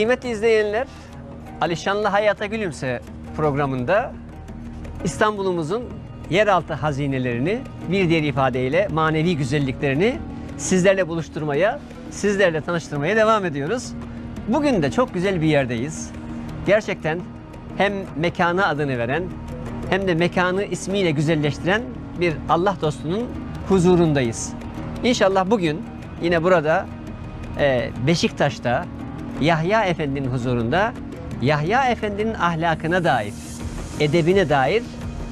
Kıymetli izleyenler, Alişanlı Hayata Gülümse programında İstanbul'umuzun yeraltı hazinelerini bir diğer ifadeyle manevi güzelliklerini sizlerle buluşturmaya, sizlerle tanıştırmaya devam ediyoruz. Bugün de çok güzel bir yerdeyiz. Gerçekten hem mekana adını veren hem de mekanı ismiyle güzelleştiren bir Allah dostunun huzurundayız. İnşallah bugün yine burada e, Beşiktaş'ta Yahya Efendi'nin huzurunda Yahya Efendi'nin ahlakına dair, edebine dair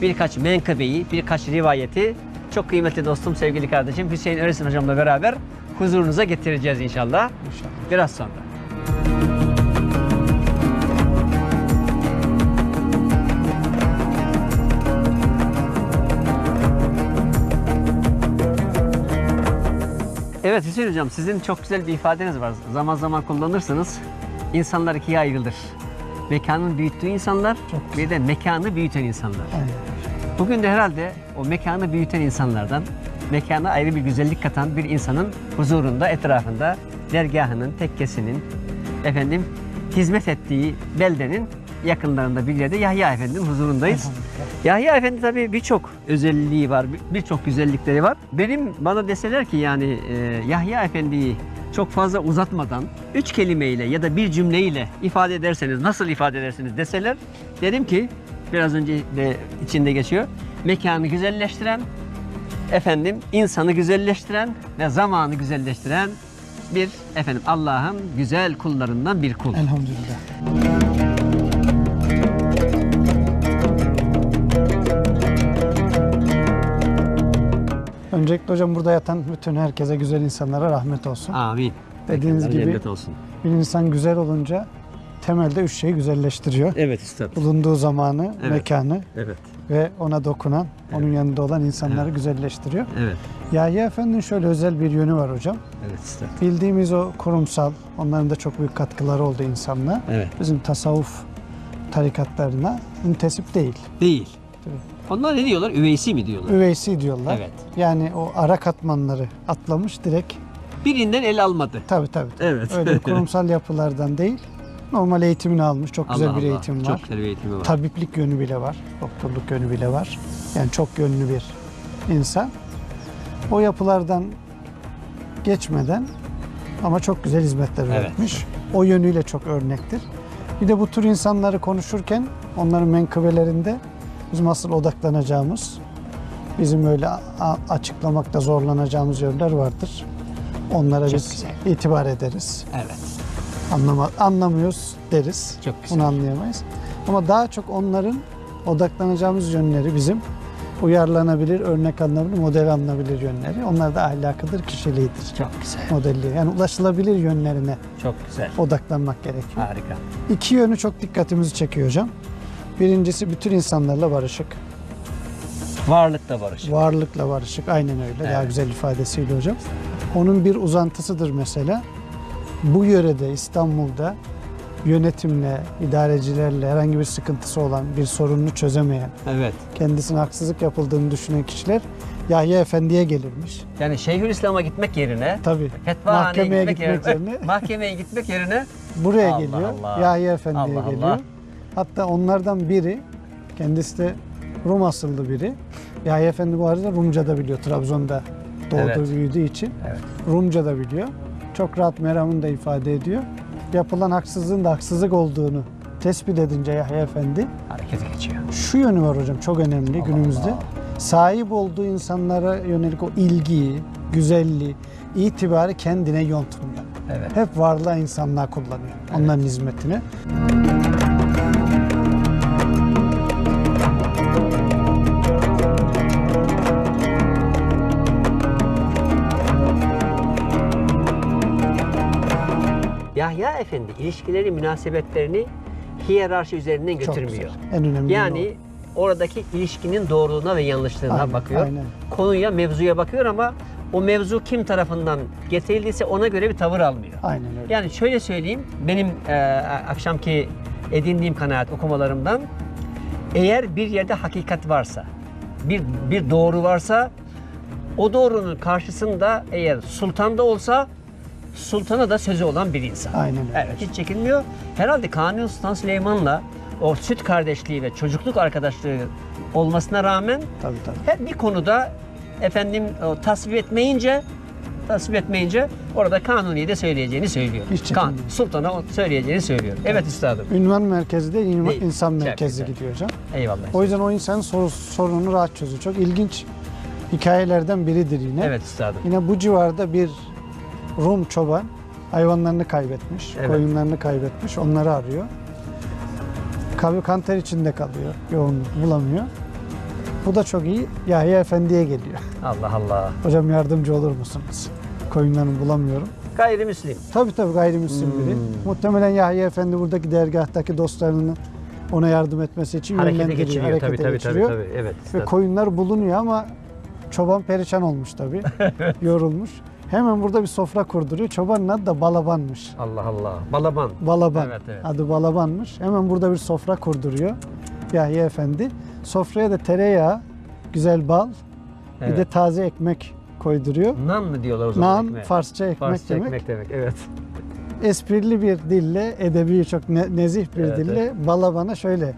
birkaç menkıbeyi, birkaç rivayeti çok kıymetli dostum, sevgili kardeşim Hüseyin Öresin hocamla beraber huzurunuza getireceğiz inşallah. İnşallah. Biraz sonra. Evet Hüseyin Hocam sizin çok güzel bir ifadeniz var. Zaman zaman kullanırsınız. İnsanlar ikiye ayrılır. Mekanın büyüttüğü insanlar bir de mekanı büyüten insanlar. Aynen. Bugün de herhalde o mekanı büyüten insanlardan, mekana ayrı bir güzellik katan bir insanın huzurunda, etrafında, dergahının, tekkesinin, efendim hizmet ettiği beldenin yakınlarında bir yerde Yahya Efendi'nin huzurundayız. Yahya Efendi tabii birçok özelliği var, bir- birçok güzellikleri var. Benim bana deseler ki yani e, Yahya Efendi'yi çok fazla uzatmadan üç kelimeyle ya da bir cümleyle ifade ederseniz nasıl ifade edersiniz deseler derim ki biraz önce de içinde geçiyor. Mekanı güzelleştiren, efendim insanı güzelleştiren ve zamanı güzelleştiren bir efendim Allah'ın güzel kullarından bir kul. Elhamdülillah. Öncelikle hocam burada yatan bütün herkese, güzel insanlara rahmet olsun. Amin. Dediğiniz gibi- cennet olsun. Bir insan güzel olunca temelde üç şeyi güzelleştiriyor. Evet üstad. Bulunduğu zamanı, Evet. mekanı Evet. ve ona dokunan, onun yanında olan insanları güzelleştiriyor. Evet. Yahya Efendi'nin şöyle özel bir yönü var hocam. Evet üstad. Bildiğimiz o kurumsal, onların da çok büyük katkıları oldu insanlığa. Evet. Bizim tasavvuf tarikatlarına müntesip değil. Değil. Onlar ne diyorlar? Üveysi mi diyorlar? Üveysi diyorlar. Evet. Yani o ara katmanları atlamış direkt. Birinden el almadı. Tabii tabii. Evet. Öyle kurumsal yapılardan değil. Normal eğitimini almış. Çok güzel Allah bir Allah. eğitim Çok var. güzel bir eğitimi var. Tabiplik yönü bile var. Doktorluk yönü bile var. Yani çok yönlü bir insan. O yapılardan geçmeden ama çok güzel hizmetler Evet. üretmiş. O yönüyle çok örnektir. Bir de bu tür insanları konuşurken onların menkıbelerinde bizim asıl odaklanacağımız, bizim öyle açıklamakta zorlanacağımız yönler vardır. Onlara Çok biz güzel. itibar ederiz. Evet. Anlama, anlamıyoruz deriz. Çok güzel. Bunu anlayamayız. Ama daha çok onların odaklanacağımız yönleri bizim uyarlanabilir, örnek alınabilir, model alınabilir yönleri. Onlar da ahlakıdır, kişiliğidir. Çok güzel. Modelliği. Yani ulaşılabilir yönlerine Çok güzel. odaklanmak gerekiyor. Harika. İki yönü çok dikkatimizi çekiyor hocam. Birincisi bütün insanlarla barışık. Varlıkta barış. Varlıkla barışık. Aynen öyle. Daha Evet. güzel ifadesiyle hocam. Onun bir uzantısıdır mesela. Bu yörede İstanbul'da yönetimle, idarecilerle herhangi bir sıkıntısı olan, bir sorununu çözemeyen, Evet. kendisine haksızlık yapıldığını düşünen kişiler Yahya Efendi'ye gelirmiş. Yani Şeyhülislam'a gitmek yerine Tabii. Mahkemeye gitmek, gitmek yerine, yerine- mahkemeye gitmek yerine Buraya Allah geliyor. Allah. Yahya Efendi'ye Allah geliyor. Allah. Hatta onlardan biri, kendisi de Rum asıllı biri. Yahya Efendi bu arada Rumca da biliyor. Trabzon'da doğdu, Evet. büyüdüğü için. Evet. Rumca da biliyor. Çok rahat meramını da ifade ediyor. Yapılan haksızlığın da haksızlık olduğunu tespit edince Yahya Efendi harekete geçiyor. şu yönü var hocam çok önemli günümüzde. Allah. Sahip olduğu insanlara yönelik o ilgiyi, güzelliği, itibarı kendine yontmuyor. Evet. Hep varlığa insanlığa kullanıyor. Onların hizmetine. Yahya Efendi ilişkileri, münasebetlerini hiyerarşi üzerinden Çok götürmüyor. güzel. En önemli Yani oradaki ilişkinin doğruluğuna ve yanlışlığına Aynen, bakıyor. aynen. Konuya, mevzuya bakıyor ama o mevzu kim tarafından getirildiyse ona göre bir tavır almıyor. o. Aynen öyle. Yani şöyle söyleyeyim, benim e, akşamki edindiğim kanaat okumalarımdan eğer bir yerde hakikat varsa, bir bir doğru varsa o doğrunun karşısında eğer sultan da olsa sultana da sözü olan bir insan. Aynen öyle. Evet hiç çekinmiyor. Herhalde Kanuni Sultan Süleyman'la o süt kardeşliği ve çocukluk arkadaşlığı olmasına rağmen Tabii tabii. hep bir konuda efendim o, tasvip etmeyince tasvip etmeyince orada Kanuni'ye de söyleyeceğini söylüyor. Hiç Kan, çekinmiyor. Sultan'a o söyleyeceğini söylüyor. Evet üstadım. Ünvan merkezi de in- Değil. insan Çok merkezi güzel. gidiyor hocam. Eyvallah. O yüzden o insanın soru, sorununu rahat çözüyor. Çok ilginç hikayelerden biridir yine. Evet üstadım. Yine bu civarda bir Rum çoban hayvanlarını kaybetmiş, Evet. koyunlarını kaybetmiş, onları arıyor. Kabı kanter içinde kalıyor, yoğunluk bulamıyor. Bu da çok iyi Yahya Efendi'ye geliyor. Allah Allah. Hocam yardımcı olur musunuz? Koyunlarımı bulamıyorum. Gayrimüslim. Tabii tabii gayrimüslim biri. Hmm. Muhtemelen Yahya Efendi buradaki dergahtaki dostlarını ona yardım etmesi için Harekete yönlendiriyor, geçiriyor. harekete Tabii tabii, tabii geçiriyor. tabii. Evet. Ve üstadım. koyunlar bulunuyor ama çoban perişan olmuş tabii. Yorulmuş. Hemen burada bir sofra kurduruyor. Çobanın adı da Balaban'mış. Allah Allah. Balaban. Balaban. Evet, evet. Adı Balaban'mış. Hemen burada bir sofra kurduruyor Yahya Efendi. Sofraya da tereyağı, güzel bal, bir Evet. de taze ekmek koyduruyor. Nan mı diyorlar o zaman? Nan, ekmeğe? Farsça ekmek Farsça demek. ekmek demek. Evet. Esprili bir dille, edebi çok ne- nezih bir Evet, dille Balaban'a şöyle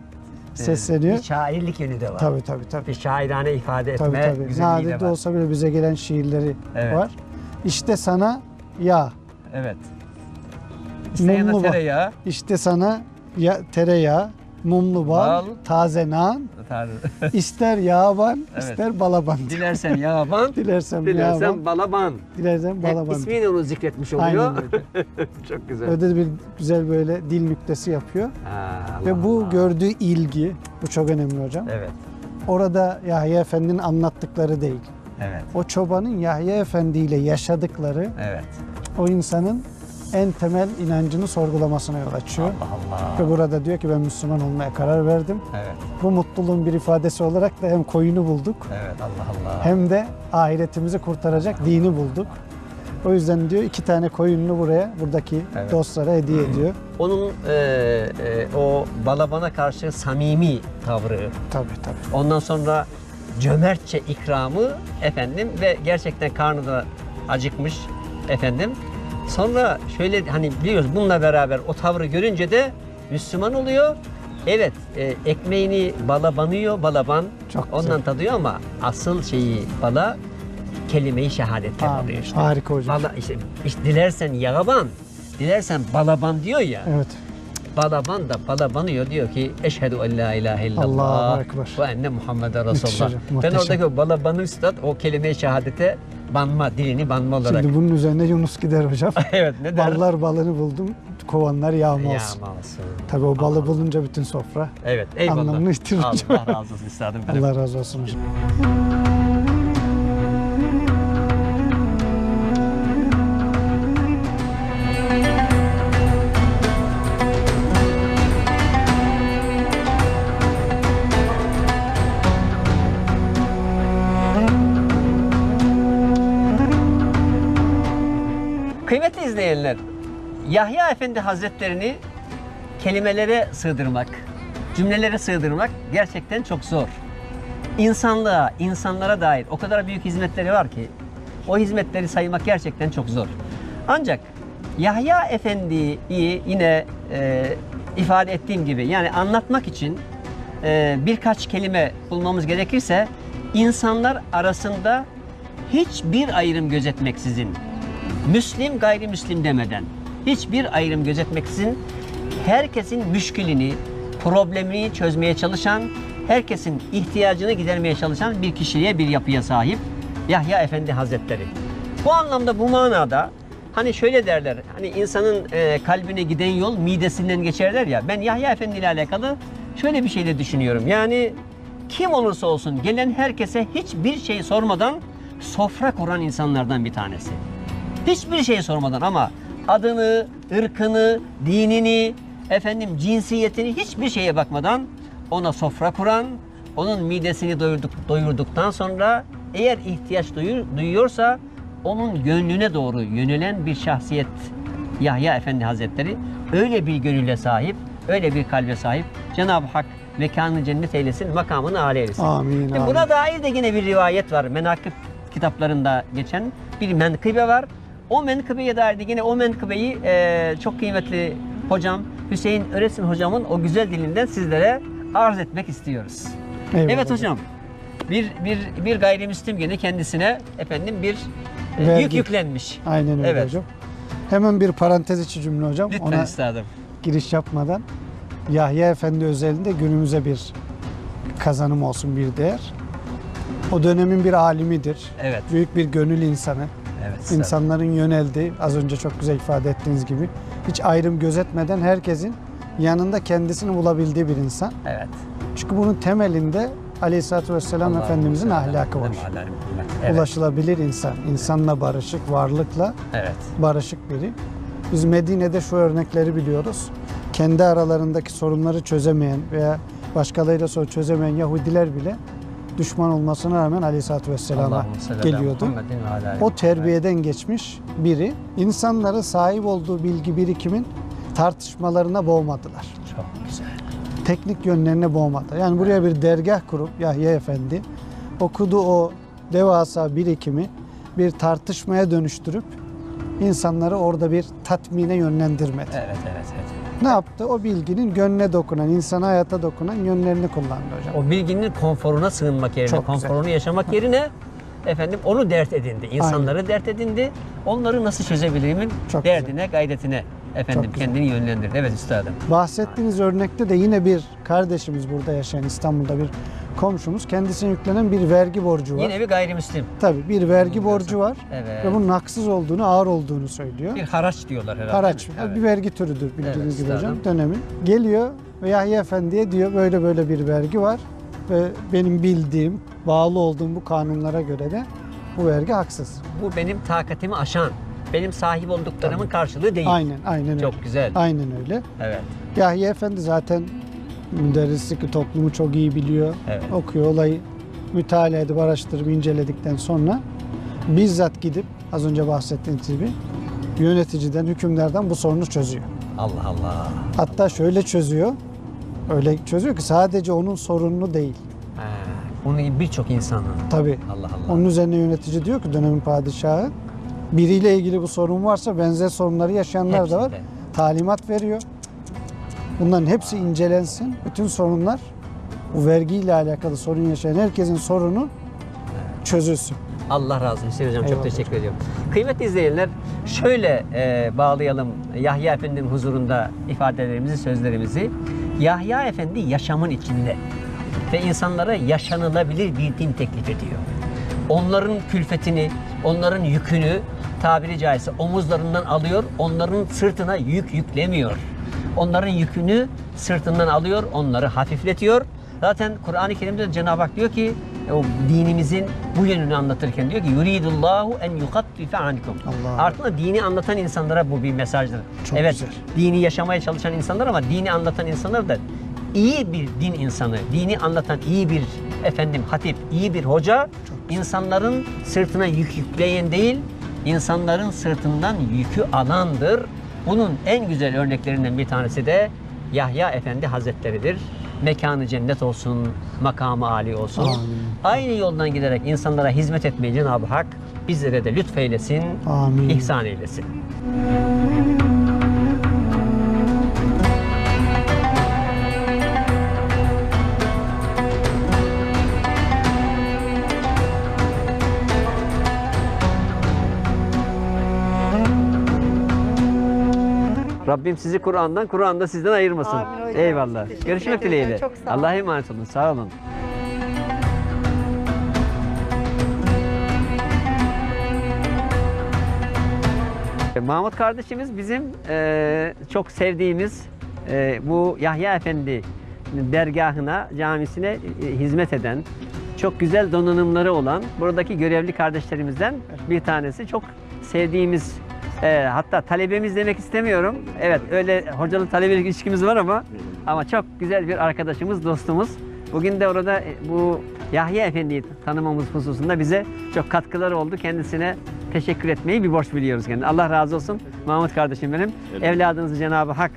sesleniyor. Bir şairlik yönü de var. Tabii tabii tabii. Bir şairane ifade etme Tabii tabii. güzelliği de Nadir de var. olsa bile bize gelen şiirleri Evet. var. İşte sana yağ, Evet. İsteyene Mumlu bak. tereyağı. işte sana ya, tereyağı, mumlu bal, Bal. taze naan, Tanrı. ister yağban, Evet. ister balaban. Dilersen yağban, Dilersen, dilersen yağban, balaban. dilersen Hep balaban. ismiyle onu zikretmiş oluyor. Aynen öyle. Çok güzel. Öyle de bir güzel böyle dil nüktesi yapıyor. Ha, Allah Ve bu Allah. gördüğü ilgi, bu çok önemli hocam. Evet. Orada Yahya Efendi'nin anlattıkları değil. Evet. O çobanın Yahya Efendi ile yaşadıkları Evet. o insanın en temel inancını sorgulamasına yol açıyor. Allah Allah. Ve burada diyor ki ben Müslüman olmaya karar verdim. Evet. Bu mutluluğun bir ifadesi olarak da hem koyunu bulduk Evet Allah Allah. hem de ahiretimizi kurtaracak dini bulduk. O yüzden diyor iki tane koyununu buraya, buradaki Evet. dostlara hediye ediyor. Onun e, e, o balabana karşı samimi tavrı, Tabii tabii. ondan sonra cömertçe ikramı efendim ve gerçekten karnı da acıkmış efendim. Sonra şöyle hani biliyoruz bununla beraber o tavrı görünce de Müslüman oluyor. Evet e, ekmeğini bala banıyor balaban Çok güzel. ondan tadıyor ama asıl şeyi bala kelime-i şehadetten alıyor işte. Harika hocam. Bala, işte, işte dilersen yağban, dilersen balaban diyor ya. Evet. Balaban da balabanıyor diyor ki eşhedü en la ilahe illallah ve enne Muhammeden Resulullah. Ben oradaki balabanı üstad o kelime-i şehadete banma, dilini banma olarak. Şimdi bunun üzerine Yunus gider hocam. evet ne der? Ballar balını buldum, kovanlar yağma olsun. Yağma olsun. Tabii o balı bulunca bütün sofra. Evet eyvallah. Anlamını yitirir. Allah razı olsun üstadım. Allah razı olsun hocam. Yahya Efendi Hazretlerini kelimelere sığdırmak, cümlelere sığdırmak gerçekten çok zor. İnsanlığa, insanlara dair o kadar büyük hizmetleri var ki o hizmetleri saymak gerçekten çok zor. Ancak Yahya Efendi'yi yine e, ifade ettiğim gibi yani anlatmak için e, birkaç kelime bulmamız gerekirse insanlar arasında hiçbir ayrım gözetmeksizin Müslim gayrimüslim demeden hiçbir ayrım gözetmeksizin herkesin müşkülini, problemini çözmeye çalışan, herkesin ihtiyacını gidermeye çalışan bir kişiliğe, bir yapıya sahip Yahya Efendi Hazretleri. Bu anlamda, bu manada hani şöyle derler, hani insanın e, kalbine giden yol midesinden geçer der ya. Ben Yahya Efendi ile alakalı şöyle bir şey de düşünüyorum. Yani kim olursa olsun gelen herkese hiçbir şey sormadan sofra kuran insanlardan bir tanesi. Hiçbir şey sormadan ama adını, ırkını, dinini, efendim cinsiyetini hiçbir şeye bakmadan ona sofra kuran, onun midesini doyurduk, doyurduktan sonra eğer ihtiyaç duyur, duyuyorsa onun gönlüne doğru yönelen bir şahsiyet Yahya Efendi Hazretleri öyle bir gönüle sahip, öyle bir kalbe sahip. Cenab-ı Hak mekanı cennet eylesin, makamını âli eylesin. Amin, Şimdi amin. Buna dair de yine bir rivayet var. Menakıb kitaplarında geçen bir menkıbe var. O menkıbeye dair de yine o menkıbeyi e, çok kıymetli hocam Hüseyin Öresin hocamın o güzel dilinden sizlere arz etmek istiyoruz. Eyvallah evet hocam. Bir bir bir gayrimüslim gene kendisine efendim bir e, Vergi. yük yüklenmiş. Aynen öyle Evet. hocam. Hemen bir parantez içi cümle hocam. Lütfen Ona üstadım. giriş yapmadan Yahya Efendi özelinde günümüze bir kazanım olsun bir değer. O dönemin bir alimidir. Evet. Büyük bir gönül insanı. Evet. İnsanların yöneldiği, az önce çok güzel ifade ettiğiniz gibi hiç ayrım gözetmeden herkesin yanında kendisini bulabildiği bir insan. Evet. Çünkü bunun temelinde Aleyhisselatü Vesselam Allah'ım Efendimizin salli ahlakı var. Evet. Ulaşılabilir insan, insanla barışık, varlıkla Evet. barışık biri. Biz Medine'de şu örnekleri biliyoruz. Kendi aralarındaki sorunları çözemeyen veya başkalarıyla sorun çözemeyen Yahudiler bile düşman olmasına rağmen Aleyhisselatü Vesselam'a geliyordu. O terbiyeden geçmiş biri. İnsanları sahip olduğu bilgi birikimin tartışmalarına boğmadılar. Çok güzel. Teknik yönlerine boğmadı. Yani buraya bir dergah kurup Yahya Efendi okuduğu o devasa birikimi bir tartışmaya dönüştürüp insanları orada bir tatmine yönlendirmedi. Evet, evet, evet. Ne yaptı? O bilginin gönlüne dokunan, insana hayata dokunan yönlerini kullandı hocam. O bilginin konforuna sığınmak yerine, Çok güzel. konforunu yaşamak yerine efendim onu dert edindi. İnsanları dert edindi. Onları nasıl çözebilirimin Çok derdine, gayretine efendim Çok güzel. kendini yönlendirdi. Evet üstadım. Bahsettiğiniz örnekte de yine bir kardeşimiz burada yaşayan İstanbul'da bir komşumuz kendisine yüklenen bir vergi borcu var. Yine bir gayrimüslim. Tabii bir vergi borcu var Evet. ve bunun haksız olduğunu, ağır olduğunu söylüyor. Bir haraç diyorlar herhalde. Haraç, Evet. bir vergi türüdür bildiğiniz Evet, gibi hocam üstadım. dönemin. Geliyor ve Yahya Efendi'ye diyor böyle böyle bir vergi var ve benim bildiğim, bağlı olduğum bu kanunlara göre de bu vergi haksız. Bu benim takatimi aşan, benim sahip olduklarımın karşılığı değil. Aynen, aynen öyle. Çok güzel. Aynen öyle. Evet. Yahya Efendi zaten müderrislik toplumu çok iyi biliyor. Evet. Okuyor olayı mütalaa edip araştırıp inceledikten sonra bizzat gidip az önce bahsettiğiniz gibi yöneticiden, hükümlerden bu sorunu çözüyor. Allah Allah. Hatta şöyle çözüyor. Öyle çözüyor ki sadece onun sorununu değil. Ha, Onun birçok insanın. Tabii. Allah Allah. Onun üzerine yönetici diyor ki dönemin padişahı biriyle ilgili bu sorun varsa benzer sorunları yaşayanlar da var. Hepsinde. Talimat veriyor. Bunların hepsi incelensin. Bütün sorunlar bu vergiyle alakalı sorun yaşayan herkesin sorunu çözülsün. Allah razı olsun Hocam. Çok teşekkür ediyorum. Kıymetli izleyenler şöyle e, bağlayalım Yahya Efendi'nin huzurunda ifadelerimizi, sözlerimizi. Yahya Efendi yaşamın içinde ve insanlara yaşanılabilir bir din teklif ediyor. Onların külfetini, onların yükünü tabiri caizse omuzlarından alıyor, onların sırtına yük yüklemiyor. Onların yükünü sırtından alıyor, onları hafifletiyor. Zaten Kur'an-ı Kerim'de de Cenab-ı Hak diyor ki o dinimizin bu yönünü anlatırken diyor ki yuridullahu en yukaffife ankum. Aslında dini anlatan insanlara bu bir mesajdır. Çok evet, güzel. dini yaşamaya çalışan insanlar ama dini anlatan insanlar da iyi bir din insanı, dini anlatan iyi bir efendim hatip, iyi bir hoca insanların sırtına yük yükleyen değil, insanların sırtından yükü alandır. Bunun en güzel örneklerinden bir tanesi de Yahya Efendi Hazretleri'dir. Mekanı cennet olsun, makamı âli olsun. Amin. Aynı yoldan giderek insanlara hizmet etmeyi Cenab-ı Hak bizlere de lütfeylesin, Amin. ihsan eylesin. Rabbim sizi Kur'an'dan, Kur'an da sizden ayırmasın. Amin hocam. Eyvallah. Teşekkür Görüşmek ederim. dileğiyle. Çok sağ olun. Allah'a emanet olun. Sağ olun. Mahmut kardeşimiz bizim eee, çok sevdiğimiz eee, bu Yahya Efendi dergahına, camisine e, hizmet eden, çok güzel donanımları olan buradaki görevli kardeşlerimizden bir tanesi. Çok sevdiğimiz, eee, hatta talebemiz demek istemiyorum. Evet öyle hocalı talebelik ilişkimiz var ama ama çok güzel bir arkadaşımız, dostumuz. Bugün de orada e, bu Yahya Efendi'yi tanımamız hususunda bize çok katkıları oldu. Kendisine teşekkür etmeyi bir borç biliyoruz kendine. Allah razı olsun Mahmut kardeşim benim. Evladınızı Cenab-ı Hak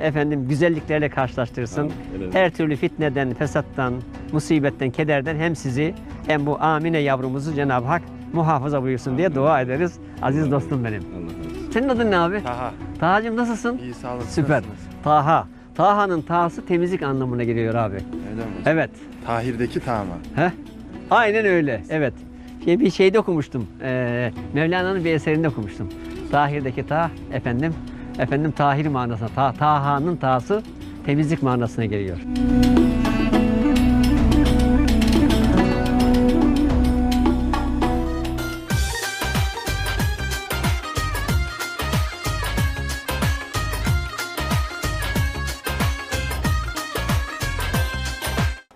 efendim güzelliklerle karşılaştırsın. Amin. Evet. Her türlü fitneden, fesattan, musibetten, kederden hem sizi hem bu Amine yavrumuzu Cenab-ı Hak muhafaza buyursun diye dua ederiz. Aziz dostum benim. Allah. Senin adın ne abi? Taha. Taha'cığım nasılsın? İyi sağ olun. Süper. Nasılsınız? Taha. Taha'nın tahası temizlik anlamına geliyor abi. Öyle mi? Evet. Tahir'deki Tama. He? Aynen öyle. Evet. Şey, bir şeyde okumuştum. Ee, Mevlana'nın bir eserinde okumuştum. Tahir'deki ta efendim efendim Tahir manasına. Ta, Taha'nın tahası temizlik manasına geliyor.